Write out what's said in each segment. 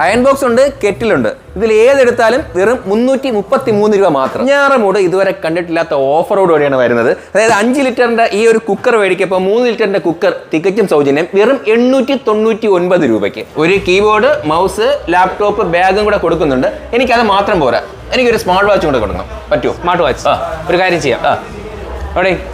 Iron box ഉണ്ട് കെറ്റിലുണ്ട് ഇതിൽ ഏതെടുത്താലും വെറും മുന്നൂറ്റി മുപ്പത്തി മൂന്ന് രൂപ മാത്രം. ഞാറമൂട് ഇതുവരെ കണ്ടിട്ടില്ലാത്ത ഓഫറോടുകൂടിയാണ് വരുന്നത്. അതായത് അഞ്ച് ലിറ്ററിന്റെ ഈ ഒരു കുക്കർ മേടിക്കപ്പോൾ മൂന്ന് ലിറ്ററിന്റെ കുക്കർ തികച്ചും സൗജന്യം വെറും എണ്ണൂറ്റി തൊണ്ണൂറ്റി ഒൻപത് രൂപയ്ക്ക്. ഒരു കീബോർഡ് മൗസ് ലാപ്ടോപ്പ് ബാഗും കൂടെ കൊടുക്കുന്നുണ്ട്. എനിക്കത് മാത്രം പോരാ. എനിക്കൊരു സ്മാർട്ട് വാച്ച് കൂടെ കൊടുക്കണം. പറ്റുമോ സ്മാർട്ട് വാച്ച് ആ. ഒരു കാര്യം ചെയ്യാം. ആ. അവിടെ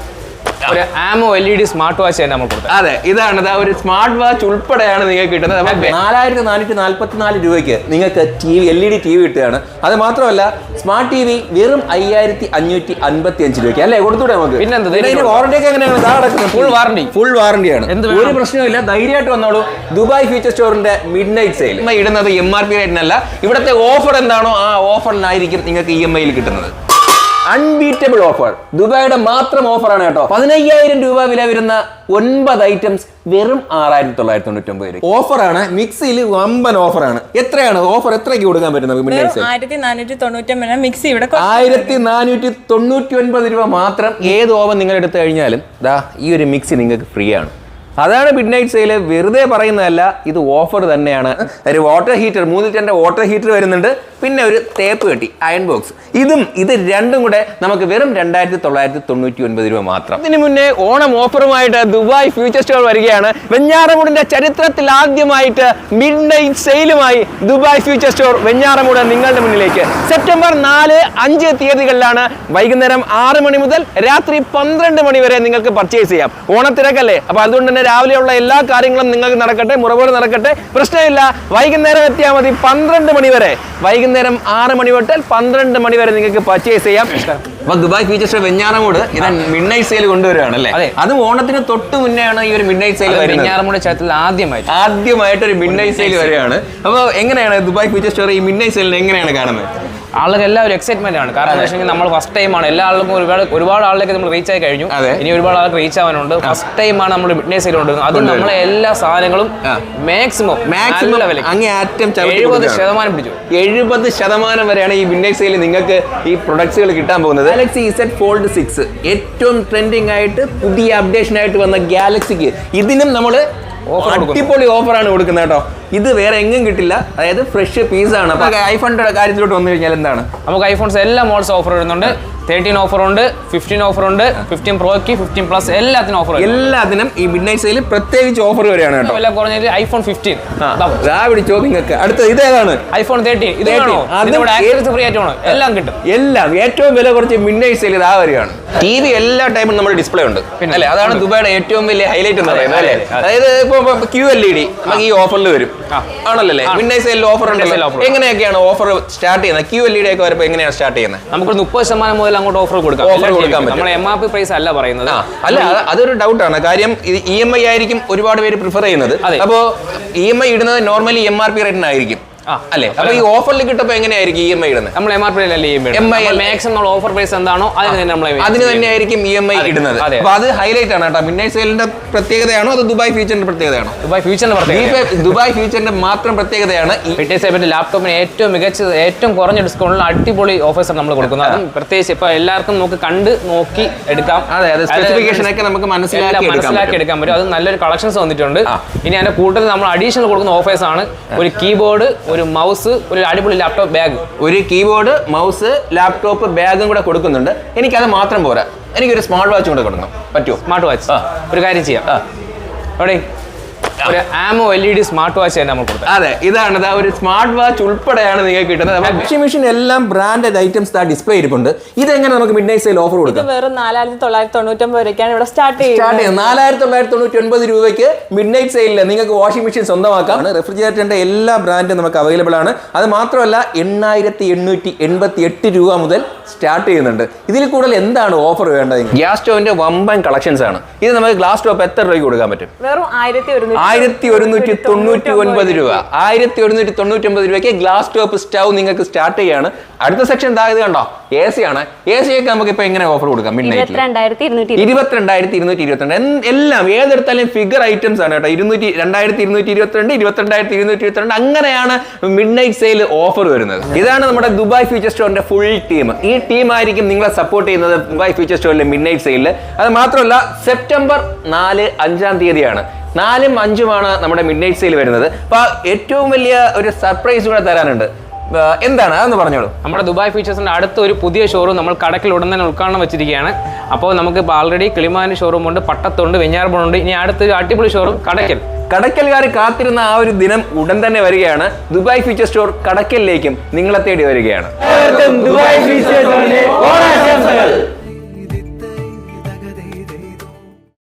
ഒരു ആമോ L E D smart watch തന്നെ നമ്മൾ കൊടുത്തത്. അതെ ഇതാണ്. ദാ ഒരു സ്മാർട്ട് വാച്ച് ഉൾപ്പെടെയാണ് നിങ്ങൾക്ക് കിട്ടുന്നത്. നാലായിരത്തി നാനൂറ്റി നാല്പത്തി നാല് രൂപയ്ക്ക് നിങ്ങൾക്ക് T V L E D T V കിട്ടുകയാണ്. അത് മാത്രമല്ല സ്മാർട്ട് ടി വി വെറും അയ്യായിരത്തി അഞ്ഞൂറ്റി അൻപത്തി അഞ്ച് രൂപയ്ക്ക് അല്ലേ? കൊടുത്തൂടെ നമുക്ക്? പിന്നെന്ത്? പിന്നെ ഇതിന് വാറണ്ടി ഒക്കെ എങ്ങനെയാണ്? ഫുൾ. Full ഫുൾ വാറണ്ടിയാണ് ആണ്. ഒരു? പ്രശ്നമില്ല ധൈര്യമായിട്ട് വന്നോളൂ. ദുബായ് ഫ്യൂച്ചർ സ്റ്റോറിന്റെ മിഡ് നൈറ്റ് സെയിൽ ഇടുന്നത് എം ആർ പി റേറ്റിനല്ല ഇവിടുത്തെ ഓഫർ എന്താണോ ആ ഓഫറിനായിരിക്കും നിങ്ങൾക്ക് ഇ എം ഐയിൽ കിട്ടുന്നത്. അൺബീറ്റബിൾ ഓഫർ ദുബായുടെ മാത്രം ഓഫറാണ് കേട്ടോ. പതിനയ്യായിരം രൂപ വില വരുന്ന ഒൻപത് ഐറ്റംസ് വെറും ആറായിരത്തി തൊള്ളായിരത്തി തൊണ്ണൂറ്റി ഒമ്പത് രൂപ ഓഫറാണ് മിക്സിയിൽ വമ്പൻ ഓഫറാണ് എത്രയാണ്? ഓഫർ എത്രയ്ക്ക് കൊടുക്കാൻ പറ്റുന്നത് ആയിരത്തി നാനൂറ്റി തൊണ്ണൂറ്റി മിക്സി ഇവിടെ ആയിരത്തി നാനൂറ്റി തൊണ്ണൂറ്റി ഒൻപത് രൂപ മാത്രം ഏത് ഓവൻ നിങ്ങൾ എടുത്തു കഴിഞ്ഞാലും ദാ ഈ ഒരു മിക്സി നിങ്ങൾക്ക് ഫ്രീ ആണ്. അതാണ് മിഡ് നൈറ്റ് സെയിൽ വെറുതെ പറയുന്നതല്ല ഇത് ഓഫർ തന്നെയാണ്. ഒരു വാട്ടർ ഹീറ്റർ മൂന്ന് ലിറ്ററിന്റെ വാട്ടർ ഹീറ്റർ വരുന്നുണ്ട്. പിന്നെ ഒരു തേപ്പ് കെട്ടി അയൺ ബോക്സ് ഇതും ഇത് രണ്ടും കൂടെ നമുക്ക് വെറും രണ്ടായിരത്തി തൊള്ളായിരത്തി തൊണ്ണൂറ്റി ഒൻപത് രൂപ മാത്രം. ഇതിനു മുന്നേ ഓണം ഓഫറുമായിട്ട് ദുബായ് ഫ്യൂച്ചർ സ്റ്റോർ വരികയാണ്. വെഞ്ഞാറമൂടിന്റെ ചരിത്രത്തിൽ ആദ്യമായിട്ട് മിഡ് നൈറ്റ് സെയിലുമായി ദുബായ് ഫ്യൂച്ചർ സ്റ്റോർ വെഞ്ഞാറമൂട് നിങ്ങളുടെ മുന്നിലേക്ക്. സെപ്റ്റംബർ നാല് അഞ്ച് തീയതികളിലാണ് വൈകുന്നേരം ആറ് മണി മുതൽ രാത്രി പന്ത്രണ്ട് മണി വരെ നിങ്ങൾക്ക് പർച്ചേസ് ചെയ്യാം. ഓണത്തിരക്കല്ലേ? അപ്പൊ അതുകൊണ്ട് തന്നെ രാവിലെയുള്ള എല്ലാ കാര്യങ്ങളും നിങ്ങൾക്ക് നടക്കട്ടെ മുറപോലെ നടക്കട്ടെ. പ്രശ്നമില്ല. വൈകുന്നേരം എത്തിയാൽ മതി. പന്ത്രണ്ട് മണി വരെ. വൈകുന്നേരം ആറ് മണി തൊട്ട് പന്ത്രണ്ട് മണി വരെ നിങ്ങൾക്ക് പർച്ചേസ് ചെയ്യാം. അപ്പൊ ദുബായ് ഫീച്ചേഴ്സ് വെഞ്ഞാറമൂട് ഇത് മിഡ് നൈറ്റ് സെയിൽ കൊണ്ടുവരികയാണ് അല്ലേ? അത്. അതും ഓണത്തിന് തൊട്ട് മുന്നെയാണ് ഈ ഒരു മിഡ് നൈറ്റ് സെയിൽ വെഞ്ഞാറമൂട് ക്ഷേത്രത്തിൽ ആദ്യമായിട്ട്. ആദ്യമായിട്ട് ഒരു മിഡ് നൈറ്റ് സെയിൽ വരികയാണ്. അപ്പോൾ എങ്ങനെയാണ് ദുബായ് സ്റ്റോർ ഈ മിഡ് നൈറ്റ് സെയിലിനെ എങ്ങനെയാണ് കാണുന്നത്? ആളുകൾ എല്ലാവരും എക്സൈറ്റ്മെന്റ് ആണ്. കാരണം എന്താ വെച്ചാൽ നമ്മൾ ഫസ്റ്റ് ടൈം ആണ്. എല്ലാ ആളുകൾക്കും ഒരുപാട് ഒരുപാട് ആളിലേക്ക് നമ്മൾ റീച്ച് ആയി കഴിഞ്ഞു. ഇനി ഒരുപാട് ആൾക്ക് റീച്ച് ആവാനുണ്ട്. ഫസ്റ്റ് ടൈം ആണ് നമ്മൾ മിഡ്നൈറ്റ് സെയിൽ കൊണ്ടുവരുന്നത്. അതും നമ്മളെ എല്ലാ സാധനങ്ങളും. മാക്സിമം മാക്സിമം അങ്ങേ ആറ്റം എഴുപത് ശതമാനം പിടിച്ചു. എഴുപത് ശതമാനം വരെയാണ് ഈ വിൻഡേജ് സെയിൽ നിങ്ങൾക്ക് ഈ പ്രൊഡക്ട്സുകൾ കിട്ടാൻ പോകുന്നത്. ഗാലക്സി ഇസെറ്റ് ഫോൾഡ് സിക്സ് ഏറ്റവും ട്രെൻഡിങ് ആയിട്ട് പുതിയ അപ്ഡേഷൻ ആയിട്ട് വന്ന ഗാലക്സിക്ക് ഇതിനും നമ്മൾ. അടിപൊളി ഓഫറാണ് കൊടുക്കുന്നത് കേട്ടോ. ഇത് വേറെ എങ്ങും കിട്ടില്ല. അതായത് ഫ്രഷ് പീസ് ആണ്. അപ്പൊ ഐഫോണിന്റെ കാര്യത്തിലോട്ട് വന്നു കഴിഞ്ഞാൽ എന്താണ്? നമുക്ക് ഐഫോൺസ് എല്ലാ മോൾസ് ഓഫർ വരുന്നുണ്ട്. തേർട്ടീൻ ഓഫർ ഉണ്ട് ഫിഫ്റ്റീൻ ഓഫർ ഉണ്ട് ഫിഫ്റ്റീൻ പ്രോക്ക് ഫിഫ്റ്റീൻ പ്ലസ് എല്ലാത്തിനും ഓഫർ എല്ലാത്തിനും ഈ മിഡ് നൈറ്റ് സെയിൽ പ്രത്യേകിച്ച് ഓഫർ വരെയാണ് കേട്ടോ. വില കുറഞ്ഞത് ഐഫോൺ ഫിഫ്റ്റീൻ പിടിച്ചോ നിങ്ങൾക്ക്. അടുത്ത ഇതേതാണ് ഐഫോൺ തേർട്ടീൻ ഇത് 13. ഐഫോൺ ഫ്രീ എല്ലാം കിട്ടും. എല്ലാം. ഏറ്റവും വില കുറച്ച് മിഡ് നൈറ്റ് സെയിൽ ഇതാ വരെയാണ് ടി വി എല്ലാ ടൈമും നമ്മുടെ ഡിസ്പ്ലേ ഉണ്ട്. പിന്നെ. അല്ലേ? അതാണ് ദുബായുടെ ഏറ്റവും വലിയ ഹൈലൈറ്റ് എന്ന് പറയുന്നത് അല്ലേ? അതെ, അതെ. അതായത് ഇപ്പൊ ക്യൂ എൽ ഇ ഡി നമുക്ക് ഈ ഓഫറിൽ വരും. ആ. ആണല്ലേ ആ. മിഡ് സെയിൽ ഓഫർ ഉണ്ടല്ലോ. എങ്ങനെയൊക്കെയാണ് ഓഫർ സ്റ്റാർട്ട് ചെയ്യുന്നത് ക്യൂ എൽ ഇ ഡി ഒക്കെ വരുമ്പോൾ എങ്ങനെയാണ് സ്റ്റാർട്ട് ചെയ്യുന്നത് നമുക്ക് മുപ്പത് ശതമാനം മുതൽ അങ്ങോട്ട് ഓഫർ കൊടുക്കാം. ഓഫർ കൊടുക്കാൻ പറ്റും. നമ്മൾ എം ആർ പി പ്രൈസ് അല്ല പറയുന്നത്. അല്ല അത് അതൊരു ഡൗട്ടാണ് കാര്യം ഇത് ഇ എം ഐ ആയിരിക്കും ഒരുപാട് പേര് പ്രിഫർ ചെയ്യുന്നത്. അപ്പോൾ ഇ എം ഐ ഇടുന്നത് നോർമലി എം ആർ പി റേറ്റിനായിരിക്കും. അല്ലേ? അപ്പൊ ഈ ഓഫറിൽ കിട്ടപ്പോ എങ്ങനെയായിരിക്കും ഇ എം ഐ ഇടുന്നത് നമ്മൾ എം ആർ പി അല്ലേ M I maximum offer price എന്താണോ അതിന് തന്നെ നമ്മൾ അതിന് തന്നെയായിരിക്കും ഇ എം ഐ ഇടുന്നത്. അപ്പൊ അത് ഹൈലൈറ്റ് ആണ് കേട്ടോ. മിന്നൈ സെയിലിന്റെ പ്രത്യേകതയാണോ അത് ദുബായ് ഫ്യൂച്ചറിന്റെ പ്രത്യേകതയാണോ? ദുബായ് ഫ്യൂച്ചറിന്റെ പ്രത്യേകത ദുബായ് ഫ്യൂച്ചറിന്റെ മാത്രം പ്രത്യേകതയാണ് പറ്റി ലാപ്ടോപ്പിന് ഏറ്റവും മികച്ച ഏറ്റവും കുറഞ്ഞ ഡിസ്കൗണ്ടിൽ അടിപൊളി ഓഫേഴ്സ് നമ്മൾ കൊടുക്കുന്നത്. അതും പ്രത്യേകിച്ച് ഇപ്പൊ എല്ലാവർക്കും നമുക്ക് കണ്ട് നോക്കി എടുക്കാം. അതെ, അതെ. സ്പെസിഫിക്കേഷൻ ഒക്കെ നമുക്ക് മനസ്സിലാക്കി മനസ്സിലാക്കി. എടുക്കാൻ പറ്റും. അത് നല്ലൊരു കളക്ഷൻസ് വന്നിട്ടുണ്ട്. ഇനി അതിന്റെ കൂട്ടത്തിൽ നമ്മൾ അഡീഷണൽ കൊടുക്കുന്ന ഓഫേഴ്സ് ആണ്. ഒരു കീബോർഡ് ഒരു മൗസ് ഒരു അടിപൊളി ലാപ്ടോപ്പ് ബാഗ് ഒരു കീബോർഡ് മൗസ് ലാപ്ടോപ്പ് ബാഗും കൂടെ കൊടുക്കുന്നുണ്ട്. എനിക്കത് മാത്രം പോരാ. എനിക്കൊരു സ്മാർട്ട് വാച്ചും കൂടെ കൊടുക്കണം. പറ്റുമോ സ്മാർട്ട് വാച്ച് ആ. ഒരു കാര്യം ചെയ്യാം. ആ. അവിടെ ഒരു ആമോ L E D smart watch തന്നെ നമ്മൾ കൊടുത്തത്. അതെ ഇതാണ് ദാ ഒരു സ്മാർട്ട് വാച്ച് ഉൾപ്പെടെയാണ് നിങ്ങൾക്ക് കിട്ടുന്നത്. വാഷിംഗ് മെഷീൻ എല്ലാം ബ്രാൻഡഡ് ഐറ്റംസ് ഡിസ്പ്ലേ ഇരിപ്പുണ്ട്. ഇതെങ്ങനെ നമുക്ക് മിഡ് നൈറ്റ് സെയിൽ ഓഫർ ഇത് കൊടുക്കാം? വെറും നാലായിരത്തി തൊള്ളായിരത്തി തൊണ്ണൂറ്റൊമ്പത് രൂപയ്ക്കാണ് ഇവിടെ സ്റ്റാർട്ട് ചെയ്യുന്നത്. നാലായിരത്തി തൊള്ളായിരത്തി തൊണ്ണൂറ്റി ഒൻപത് രൂപയ്ക്ക് മിഡ് നൈറ്റ് സെയിലിൽ നിങ്ങൾക്ക് വാഷിംഗ് മെഷീൻ സ്വന്തമാക്കാം. റെഫ്രിജറേറ്ററിന്റെ എല്ലാ ബ്രാൻഡും നമുക്ക് അവൈലബിൾ ആണ്. അത് മാത്രമല്ല എണ്ണായിരത്തി എണ്ണൂറ്റി എൺപത്തി എട്ട് രൂപ മുതൽ സ്റ്റാർട്ട് ചെയ്യുന്നുണ്ട്. ഇതിൽ കൂടുതൽ എന്താണ് ഓഫർ വേണ്ടത് ഗ്യാസ് സ്റ്റോവിന്റെ വമ്പൻ കളക്ഷൻസ് ആണ്. ഇത് നമുക്ക് ഗ്ലാസ് സ്റ്റോപ്പ് എത്ര രൂപയ്ക്ക് കൊടുക്കാൻ പറ്റും? വെറും ആയിരത്തി ഒരുന്നൂറ്റി തൊണ്ണൂറ്റി ഒൻപത് രൂപ. ആയിരത്തി ഒരുന്നൂറ്റി തൊണ്ണൂറ്റി ഒൻപത് രൂപയ്ക്ക് ഗ്ലാസ് സ്റ്റോപ്പ് സ്റ്റൗ നിങ്ങൾക്ക് സ്റ്റാർട്ട് ചെയ്യാണ്. അടുത്ത സെക്ഷൻ എന്താ ഇത് കണ്ടോ? എ സി ആണ്. എ സി ഒക്കെ നമുക്ക് ഇപ്പൊ എങ്ങനെ ഓഫർ കൊടുക്കാം? മിഡ് നൈറ്റ് ഇരുപത്തിരണ്ടായിരത്തി ഇരുന്നൂറ്റി ഇരുപത്തിരണ്ട്. എല്ലാം ഏതെടുത്താലും ഫിഗർ ഐറ്റംസ് ആണ് കേട്ടോ. ഇരുന്നൂറ്റി രണ്ടായിരത്തി ഇരുന്നൂറ്റി ഇരുപത്തിരണ്ട് ഇരുപത്തിരണ്ടായിരത്തി ഇരുന്നൂറ്റി ഇരുപത്തിരണ്ട് അങ്ങനെയാണ് മിഡ് നൈറ്റ് സെയിൽ ഓഫർ വരുന്നത്. ഇതാണ് നമ്മുടെ ദുബായ് ഫ്യൂച്ചർ സ്റ്റോറിന്റെ ഫുൾ ടീം ഈ ടീം ആയിരിക്കും നിങ്ങളെ സപ്പോർട്ട് ചെയ്യുന്നത് ദുബായ് ഫ്യൂച്ചർ സ്റ്റോറിലെ മിഡ് നൈറ്റ് സെയിലിൽ അത് മാത്രമല്ല സെപ്റ്റംബർ നാല് അഞ്ചാം തീയതിയാണ്. നാലും അഞ്ചുമാണ് നമ്മുടെ മിഡ് നൈറ്റ് സെയിൽ വരുന്നത്. അപ്പൊ ഏറ്റവും വലിയ ഒരു സർപ്രൈസ് കൂടെ തരാനുണ്ട്. എന്താണ്? അതൊന്ന് പറഞ്ഞോളൂ. നമ്മുടെ ദുബായ് ഫീച്ചേഴ്സിന്റെ അടുത്ത ഒരു പുതിയ ഷോറൂം നമ്മൾ കടക്കിൽ ഉടൻ തന്നെ ഉദ്ഘാടനം വെച്ചിരിക്കുകയാണ്. അപ്പോൾ നമുക്ക് ഇപ്പോൾ ആൾറെഡി കിളിമാന് ഷോറൂം ഉണ്ട് പട്ടത്തുണ്ട് വെഞ്ഞാറമ്പുണ്ട് ഇനി അടുത്തൊരു അടിപൊളി ഷോറൂം കടക്കൽ കടക്കൽകാർ കാത്തിരുന്ന ആ ഒരു ദിനം ഉടൻ തന്നെ വരികയാണ്. ദുബായ് ഫീച്ചർ സ്റ്റോർ കടക്കലിലേക്കും നിങ്ങളെ തേടി വരികയാണ്. ദുബായ് ഫീച്ചർ ഓണാശംസകൾ.